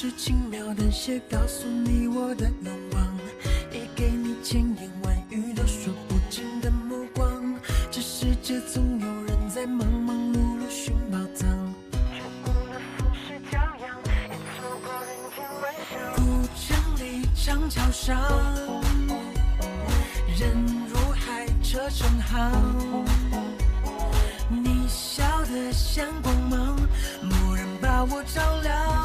是轻描淡写告诉你我的愿望，也给你千言万语都说不尽的目光。这世界总有人在忙忙碌碌寻宝藏，却忘了浮世骄阳，也错过人间万象。古城里长桥上，人如海，车成行。你笑得像光芒，蓦然把我照亮。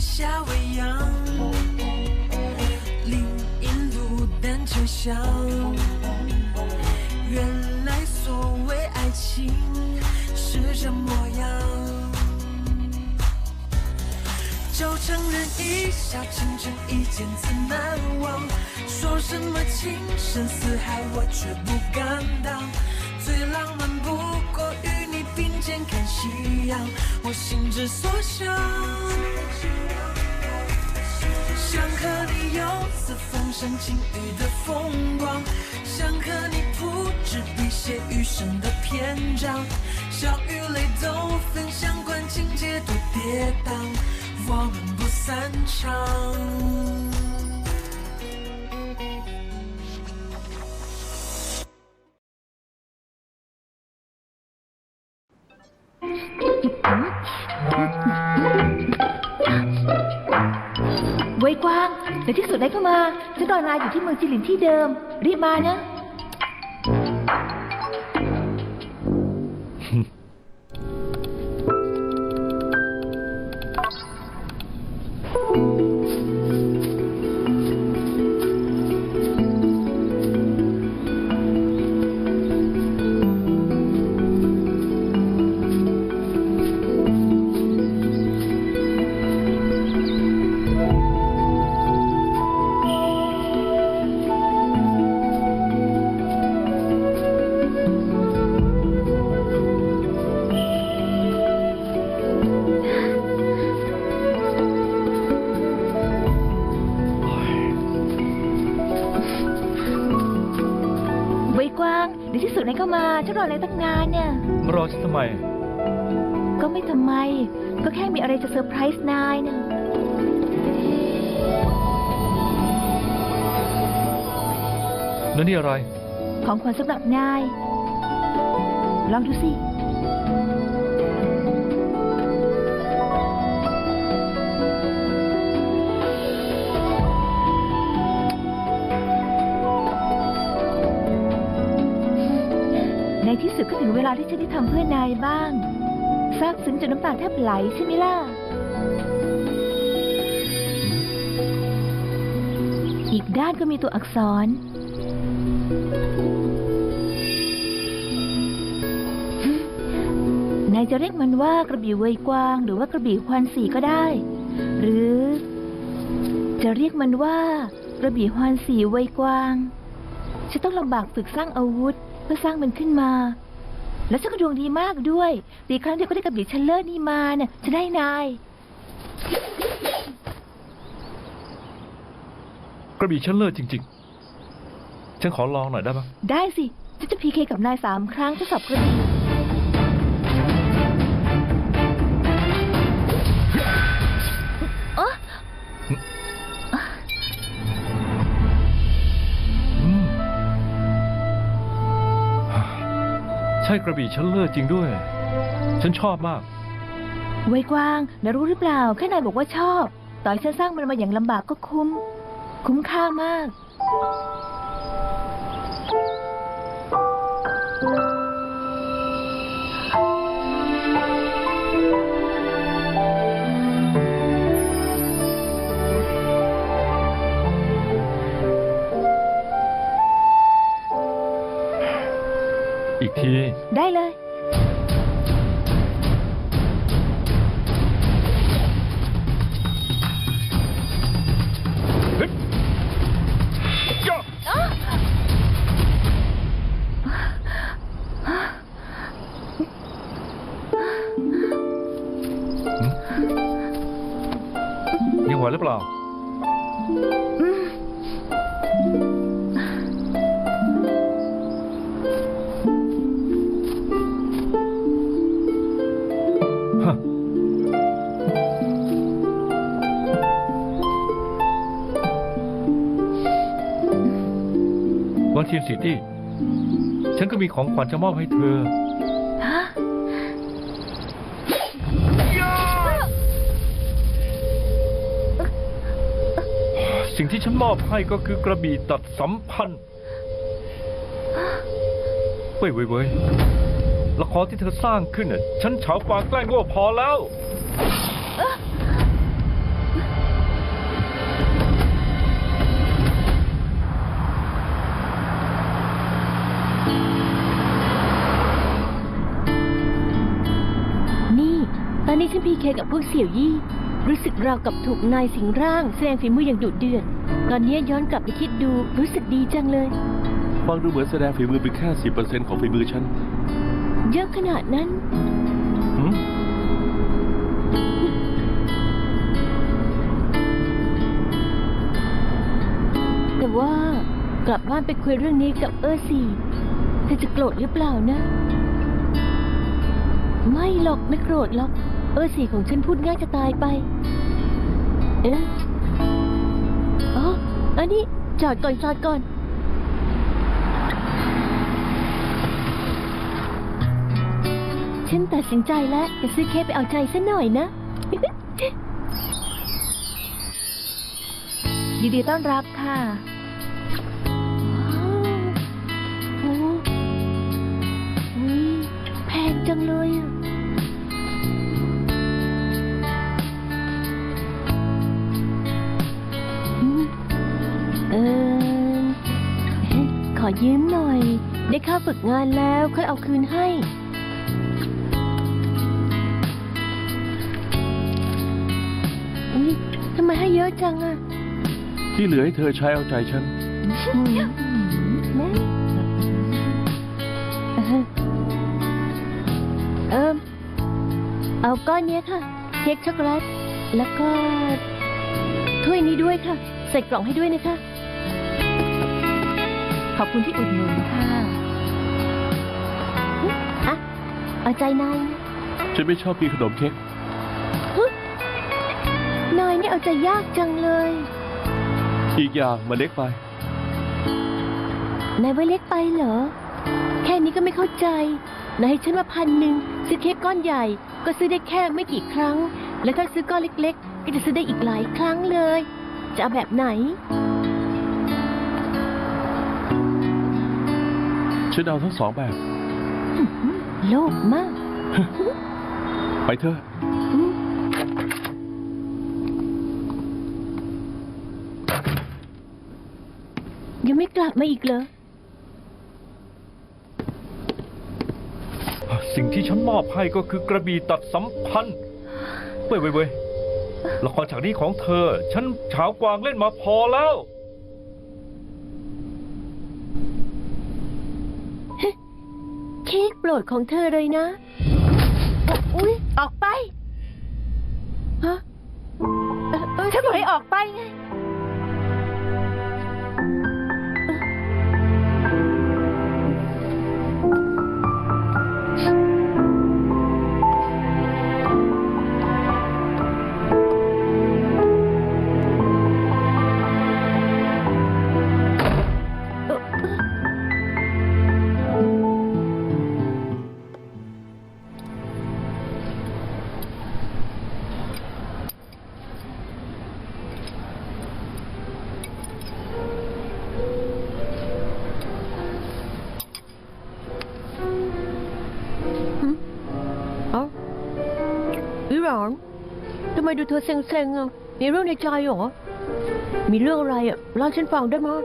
夏未央，林荫路单车响。原来所谓爱情是这模样。就承认一笑倾城，一见自难忘。说什么情深似海，我却不敢当。最浪漫不肩看夕阳，我心之所向。想和你游四方，赏晴雨的风光，想和你铺纸笔写余生的篇章，笑与泪都分享，管情节多跌宕，我们不散场。 ในที่สุดนายก็มาฉันรอนายอยู่ที่เมืองจิลินที่เดิม รีบมานะ ก็มาฉันรอนายตั้งนานเนี่ย มารอฉันทำไม ก็ไม่ทำไม ก็แค่มีอะไรจะเซอร์ไพรส์นายนะแล้วนี่อะไร ของขวัญสำหรับนาย ลองดูสิ สุดก็ถึงเวลาที่ฉันได้ทำเพื่อนายบ้างซาบซึ้งจนน้ำตาแทบไหลใช่ไหมล่ะ อีกด้านก็มีตัวอักษร นายจะเรียกมันว่ากระบี่เวยกวาง หรือว่ากระบี่ควันสีก็ได้ หรือ จะเรียกมันว่ากระบี่ฮวนสีเวยกวางฉันต้องลำบากฝึกสร้างอาวุธเพื่อสร้างมันขึ้นมา แล้วฉันก็ดวงดีมากด้วยดีครั้งเดียวก็ได้กระบี่เชลเลอร์นี่มาเนี่ยจะได้นาย กระบี่ฉันเลิศจริง ๆ ฉันขอลองหน่อยได้ไหมได้สิฉันจะพีเคกับนายสามครั้งทดสอบกระบี่ กระบี่ฉันเลิศจริงด้วย ฉันชอบมาก ไว้กว้างนายรู้หรือเปล่า แค่นายบอกว่าชอบ ต่อยฉันสร้างมันมาอย่างลำบากก็คุ้ม คุ้มค่ามาก ที ได้เลย วันเทียนซิตี้ ฉันก็มีของขวัญจะมอบให้เธอ ฮะสิ่งที่ฉันมอบให้ก็คือกระบี่ตัดสัมพันธ์เว้ยเว้ยเว้ยละครที่เธอสร้างขึ้นน่ะฉันเฉาฟางแกล้งโง่พอแล้วนี่ นนี้ฉันพีเคกับพวกเสี่ยวยี่ รู้สึกราวกับถูกนายสิงร่างแสดงฝีมืออย่างดุเดือด ตอนนี้ย้อนกลับไปคิดดูรู้สึกดีจังเลย ฟังดูเหมือนแสดงฝีมือเป็นแค่สิบเปอร์เซ็นของฝีมือฉันเยอะขนาดนั้น หืมแต่ว่ากลับบ้านไปคุยเรื่องนี้กับเออสีเธอจะโกรธหรือเปล่านะ ไม่หรอกไม่โกรธหรอก เออสีของฉันพูดง่ายจะตายไป เอ๊ะอ๋ออันนี้จอดก่อนจอดก่อน ฉันตัดสินใจแล้วจะซื้อเค้กไปเอาใจซะหน่อยนะ ยินดีต้อนรับค่ะ ว้าวโอ้อุ๊ยแพงจังเลยอะ ยืมหน่อย ได้ค่าฝึกงานแล้วค่อยเอาคืนให้ อุ๊ยทำไมให้เยอะจังอะที่เหลือให้เธอใช้เอาใจฉันเออเอาก้อนเนี้ยค่ะ เค้กช็อกโกแลต แล้วก็ถ้วยนี้ด้วยค่ะ ใส่กล่องให้ด้วยนะคะ ขอบคุณที่อุดหนุนค่ะอะเอาใจนายนะฉันไม่ชอบกินขนมเค้กนายนี่เอาใจยากจังเลย อีกอย่างมันเล็กไป นายไว้เล็กไปเหรอ แค่นี้ก็ไม่เข้าใจ นายให้ฉันมาพันหนึ่งซื้อเค้กก้อนใหญ่ ก็ซื้อได้แค่ไม่กี่ครั้ง แล้วถ้าซื้อก้อนเล็ก ๆ ก็จะซื้อได้อีกหลายครั้งเลย จะเอาแบบไหน ฉันเอาทั้งสองแบบ โลภมาก ไปเถอะอืมยังไม่กลับมาอีกเหรอ สิ่งที่ฉันมอบให้ก็คือกระบี่ตัดสัมพันธ์เว้ยเว้ยเว้ยละครฉากนี้ของเธอ ฉันเฉากวางเล่นมาพอแล้ว เค้กโป รดของเธอเลยนะอุ๊ยออกไป ฮะเอ่อเออฉันบอกให้ออกไปไง ดูเธอเซ็งๆอะมีเรื่องในใจเหรอ มีเรื่องอะไรอะเล่าให้ฉันฟังได้ไหมย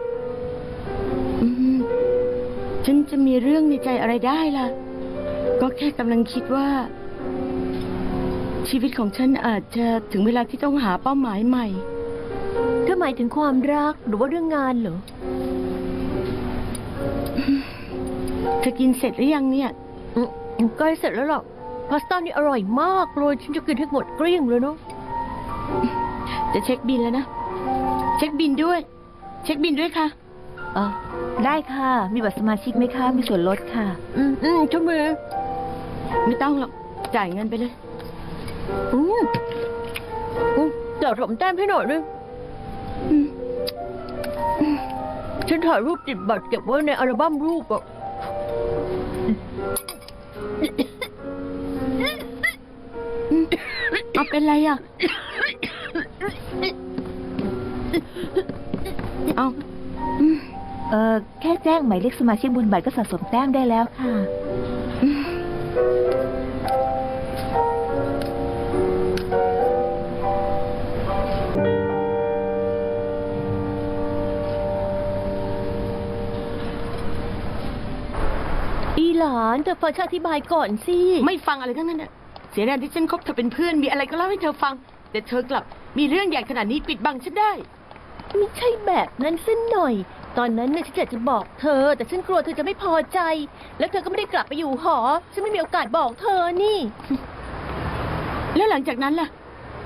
อืมฉันจะมีเรื่องในใจอะไรได้ล่ะ ก็แค่กำลังคิดว่า ชีวิตของฉันอาจจะถึงเวลาที่ต้องหาเป้าหมายใหม่ เธอหมายถึงความรักหรือว่าเรื่องงานเหรอ เธอกินเสร็จหรือยังเนี่ย อืมใกล้เสร็จแล้วหรอกพาสต้านี่อร่อยมากเลย ฉันจะกินให้หมดเกลี้ยงเลยเนาะ จะเช็คบินแล้วนะ เช็คบินด้วย เช็คบินด้วยค่ะอ๋อได้ค่ะ มีบัตรสมาชิกไหมคะ มีส่วนลดค่ะ อืมอืมชุดมือ ไม่ต้องหรอก จ่ายเงินไปเลย อืมอืมเดี๋ยวผมแต้มให้หน่อยด้วยอืมฉันถ่ายรูปติดบัตรเก็บไว้ในอัลบั้มรูปอะ เอาเป็นไรอะ เอาเออแค่แจ้งหมายเลขสมาชิกบนบัตรก็สะสมแต้มได้แล้วค่ะ อีหลานเธอฟังฉันอธิบายก่อนสิ ไม่ฟังอะไรทั้งนั้นน่ะเสียแรงที่ฉันคบเธอเป็นเพื่อนมีอะไรก็เล่าให้เธอฟัง แต่เธอกลับมีเรื่องใหญ่ขนาดนี้ปิดบังฉันได้ไม่ใช่แบบนั้นเส้นหน่อย ตอนนั้นเนี่ยฉันอยากจะบอกเธอ แต่ฉันกลัวเธอจะไม่พอใจ แล้วเธอก็ไม่ได้กลับไปอยู่หอ ฉันไม่มีโอกาสบอกเธอนี่ แล้วหลังจากนั้นล่ะ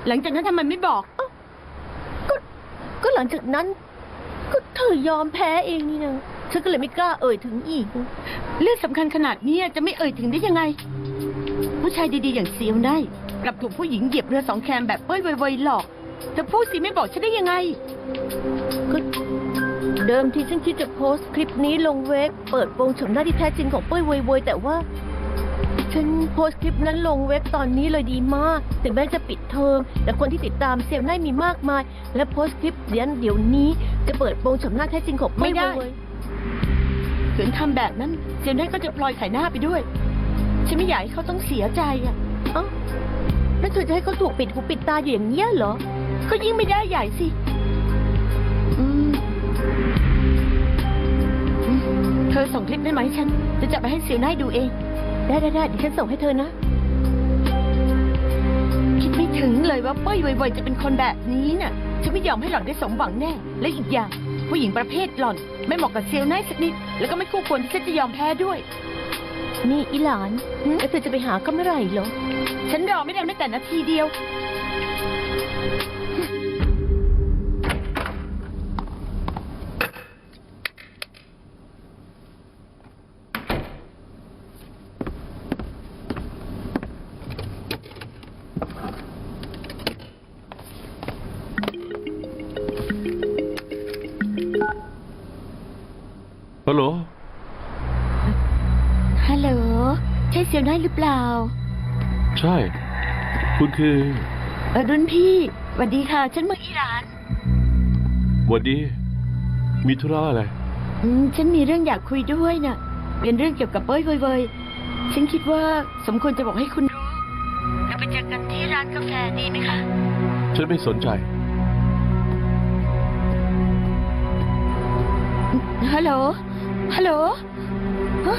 หลังจากนั้นทำไมไม่บอกก็ก็หลังจากนั้น ก็เธอยอมแพ้เองนี่นะฉันก็เลยไม่กล้าเอ่ยถึงอีก เรื่องสำคัญขนาดนี้จะไม่เอ่ยถึงได้ยังไง ผู้ชายดีๆอย่างเซียวได้ กลับถูกผู้หญิงเหยียบเรือสองแคมแบบเป้ยเวยๆหลอกเธอพูดสิไม่บอกฉันได้ยังไง ก็เดิมทีฉันคิดจะโพสต์คลิปนี้ลงเว็บเปิดโปงโฉมหน้าที่แท้จริงของเป้ยเวยๆแต่ว่า ฉันโพสต์คลิปนั้นลงเว็บตอนนี้เลยดีมาก ถึงแม้จะปิดเทอมแต่คนที่ติดตามเซลล์ได้มีมากมาย และโพสต์คลิปเดี๋ยวเดี๋ยวนี้จะเปิดโปงโฉมหน้าแท้จริงของเป้ยไม่ได้เวยๆถึงทำแบบนั้นเซลล์ได้ก็จะพลอยขายหน้าไปด้วยฉันไม่ อยากให้เขาต้องเสียใจอะเอ้าแล้วเธอจะให้เขาถูกปิดหูปิดตาอยู่อย่างเงี้ยเหรอ ก็ยิ่งไม่ได้ใหญ่สิอืมอืมเธอส่งคลิปได้ไหมให้ฉัน จะจับไปให้เซียวน่ายดูเอง ได้ได้ได้เดี๋ยวฉันส่งให้เธอนะ คิดไม่ถึงเลยว่าเป้ยไวๆจะเป็นคนแบบนี้น่ะ ฉันไม่ยอมให้หล่อนได้สมหวังแน่ และอีกอย่าง ผู้หญิงประเภทหล่อน ไม่เหมาะกับเซลล์น่ายสักนิด แล้วก็ไม่คู่ควรที่ฉันจะยอมแพ้ด้วย นี่อีหลานแล้วเธอจะไปหาก็เมื่อไหร่เหรอ ฉันรอไม่ได้แม้แต่นาทีเดียว เซียวน่ายหรือเปล่า ใช่ คุณคือเออรุ่นพี่สวัสดีค่ะ ฉันเมืองอิหร่านวันดี มีธุระอะไร อืมฉันมีเรื่องอยากคุยด้วยน่ะ เป็นเรื่องเกี่ยวกับเป้ยเวยๆฉันคิดว่าสมควรจะบอกให้คุณรู้เราไปเจอกันที่ร้านกาแฟดีไหมคะ ฉันไม่สนใจ ฮัลโหล ฮัลโหลฮะ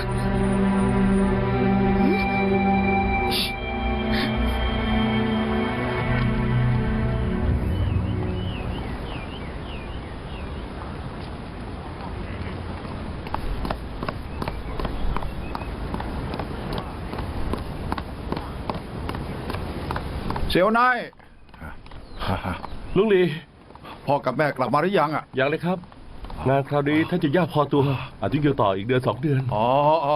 เสียวนายลุงลีพ่อกับแม่กลับมาหรือยังอะ อย่างเลยครับ งานคราวนี้ท่านจะยากพอตัว อาจจะอยู่ต่ออีกเดือนสองเดือน อ๋ออ๋อ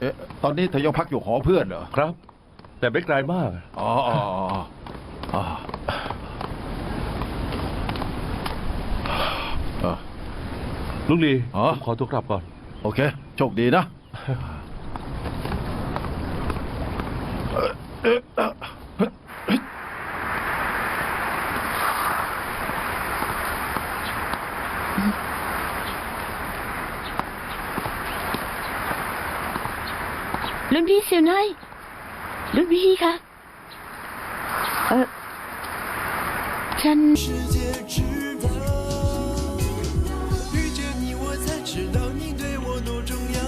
เอ๊ะตอนนี้เธอยังพักอยู่หอเพื่อนเหรอ ครับ แต่ไม่ไกลมาก อ๋ออ๋ออ๋ออ๋อเออลุงลีอ๋อ ผมขอตัวกลับก่อน โอเค โชคดีนะ รุ่นพี่เซียวนายรุ่นพี่คะ เออฉัน 世界知道，遇见你我才知道你对我多重要，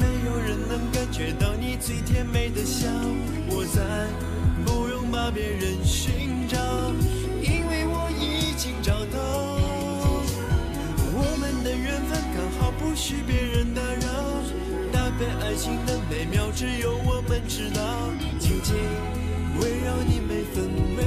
没有人能感觉到你最甜美的笑，我再不用把别人寻找，因为我已经找 好不许别人打扰，搭配爱情的美妙只有我们知道，紧紧围绕你每分每